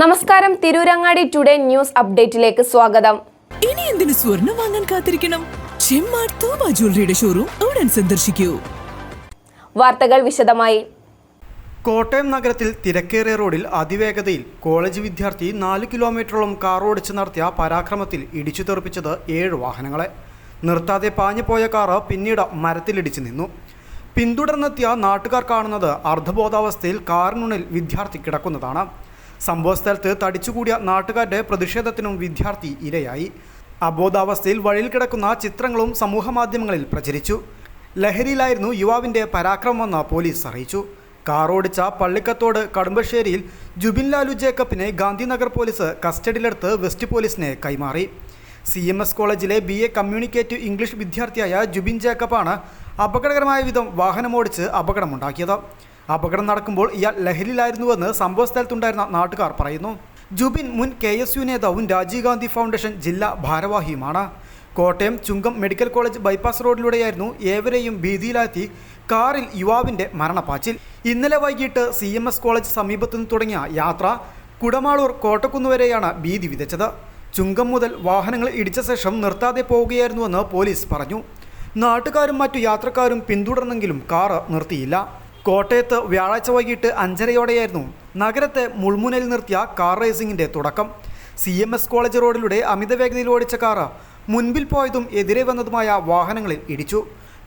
നമസ്കാരം. Tirurangadi today news അപ്ഡേറ്റിലേക്ക് സ്വാഗതം. ഇനി എന്തിനു സ്വർണം വാങ്ങാൻ കാത്തിരിക്കണം? ചെമ്മാട് തോമ ജ്വല്ലറിയുടെ ഷോറൂം ഉടൻ സന്ദർശിക്കൂ. വാർത്തകൾ വിശദമായി. കോട്ടയം നഗരത്തിൽ തിരക്കേറിയ റോഡിൽ അതിവേഗതയിൽ കോളേജ് വിദ്യാർത്ഥി നാല് കിലോമീറ്ററോളം കാർ ഓടിച്ച് നടത്തിയ പരാക്രമത്തിൽ ഇടിച്ചു തെറിപ്പിച്ചത് ഏഴ് വാഹനങ്ങളെ. നിർത്താതെ പാഞ്ഞുപോയ കാറ് പിന്നീട് മരത്തിലിടിച്ചു നിന്നു. പിന്തുടർന്നെത്തിയ നാട്ടുകാർ കാണുന്നത് അർദ്ധബോധാവസ്ഥയിൽ കാറിനുള്ളിൽ വിദ്യാർത്ഥി കിടക്കുന്നതാണ്. സംഭവസ്ഥലത്ത് തടിച്ചുകൂടിയ നാട്ടുകാരുടെ പ്രതിഷേധത്തിനും വിദ്യാർത്ഥി ഇരയായി. അബോധാവസ്ഥയിൽ വഴിയിൽ കിടക്കുന്ന ചിത്രങ്ങളും സമൂഹമാധ്യമങ്ങളിൽ പ്രചരിച്ചു. ലഹരിയിലായിരുന്നു യുവാവിന്റെ പരാക്രമമെന്ന് പോലീസ് അറിയിച്ചു. കാർ ഓടിച്ച പള്ളിക്കത്തോട് കടുമ്പശ്ശേരിയിൽ ജുബിൻ ലാലു ജേക്കബിനെ ഗാന്ധിനഗർ പോലീസ് കസ്റ്റഡിയിലെടുത്ത് വെസ്റ്റ് പോലീസിനെ കൈമാറി. സി എം എസ് കോളേജിലെ ബി എ കമ്മ്യൂണിക്കേറ്റീവ് ഇംഗ്ലീഷ് വിദ്യാർത്ഥിയായ ജുബിൻ ജേക്കബാണ് അപകടകരമായ വിധം വാഹനമോടിച്ച് അപകടമുണ്ടാക്കിയത്. അപകടം നടക്കുമ്പോൾ ഇയാൾ ലഹരിയിലായിരുന്നുവെന്ന് സംഭവസ്ഥലത്തുണ്ടായിരുന്ന നാട്ടുകാർ പറയുന്നു. ജുബിൻ മുൻ കെ എസ് യു നേതാവും രാജീവ് ഗാന്ധി ഫൗണ്ടേഷൻ ജില്ലാ ഭാരവാഹിയുമാണ്. Kottayam Chungam medical college bypass റോഡിലൂടെയായിരുന്നു ഏവരെയും ഭീതിയിലാക്കി കാറിൽ യുവാവിന്റെ മരണപ്പാച്ചിൽ. ഇന്നലെ വൈകിട്ട് സി എം എസ് കോളേജ് സമീപത്തുനിന്ന് തുടങ്ങിയ യാത്ര കുടമാളൂർ കോട്ടക്കുന്ന് വരെയാണ് ഭീതി വിതച്ചത്. ചുങ്കം മുതൽ വാഹനങ്ങൾ ഇടിച്ച ശേഷം നിർത്താതെ പോവുകയായിരുന്നുവെന്ന് പോലീസ് പറഞ്ഞു. നാട്ടുകാരും മറ്റു യാത്രക്കാരും പിന്തുടർന്നെങ്കിലും കാറ് നിർത്തിയില്ല. കോട്ടയത്ത് വ്യാഴാഴ്ച വൈകിട്ട് അഞ്ചരയോടെയായിരുന്നു നഗരത്തെ മുൾമുനയിൽ നിർത്തിയ കാർ റേസിംഗിന്റെ തുടക്കം. സി എം എസ് കോളേജ് റോഡിലൂടെ അമിത വേഗതയിൽ ഓടിച്ച കാർ മുൻപിൽ പോയതും എതിരെ വന്നതുമായ വാഹനങ്ങളിൽ ഇടിച്ചു.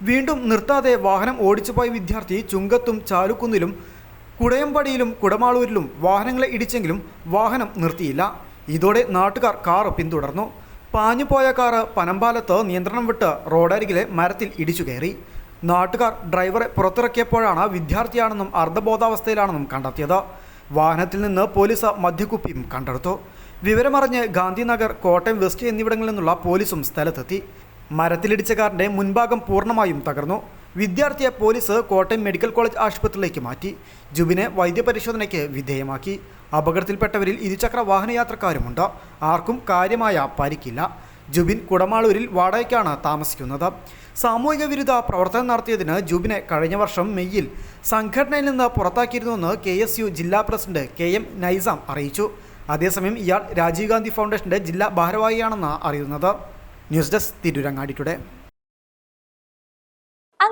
വീണ്ടും നിർത്താതെ വാഹനം ഓടിച്ചുപോയ വിദ്യാർത്ഥി ചുങ്കത്തും ചാലുക്കുന്നിലും കുടയമ്പടിയിലും കുടമാളൂരിലും വാഹനങ്ങളെ ഇടിച്ചെങ്കിലും വാഹനം നിർത്തിയില്ല. ഇതോടെ നാട്ടുകാർ കാർ പിന്തുടർന്നു. പാഞ്ഞുപോയ കാർ പനമ്പാലത്ത് നിയന്ത്രണം വിട്ട് റോഡരികിലെ മരത്തിൽ ഇടിച്ചു കയറി. നാട്ടുകാർ ഡ്രൈവറെ പുറത്തിറക്കിയപ്പോഴാണ് വിദ്യാർത്ഥിയാണെന്നും അർദ്ധബോധാവസ്ഥയിലാണെന്നും കണ്ടെത്തിയത്. വാഹനത്തിൽ നിന്ന് പോലീസ് മദ്യക്കുപ്പിയും കണ്ടെടുത്തു. വിവരമറിഞ്ഞ് ഗാന്ധിനഗർ കോട്ടയം വെസ്റ്റ് എന്നിവിടങ്ങളിൽ നിന്നുള്ള പോലീസും സ്ഥലത്തെത്തി. മരത്തിലിടിച്ച കാറിന്റെ മുൻഭാഗം പൂർണമായും തകർന്നു. വിദ്യാർത്ഥിയെ പോലീസ് കോട്ടയം മെഡിക്കൽ കോളേജ് ആശുപത്രിയിലേക്ക് മാറ്റി. ജുബിനെ വൈദ്യപരിശോധനയ്ക്ക് വിധേയമാക്കി. അപകടത്തിൽപ്പെട്ടവരിൽ ഇരുചക്ര വാഹനയാത്രക്കാരുമുണ്ട് ആർക്കും കാര്യമായ പരിക്കില്ല. ജുബിൻ കുടമാളൂരിൽ വാടകയ്ക്കാണ് താമസിക്കുന്നത്. സാമൂഹിക വിരുദ്ധ പ്രവർത്തനം നടത്തിയതിന് ജുബിനെ കഴിഞ്ഞ വർഷം മെയ്യിൽ സംഘടനയിൽ നിന്ന് പുറത്താക്കിയിരുന്നുവെന്ന് കെ എസ് യു ജില്ലാ പ്രസിഡന്റ് കെ എം നൈസാം അറിയിച്ചു. അതേസമയം ഇയാൾ രാജീവ് ഗാന്ധി ഫൗണ്ടേഷന്റെ ജില്ലാ ഭാരവാഹിയാണെന്ന് അറിയുന്നത്. News desk Tirurangadi today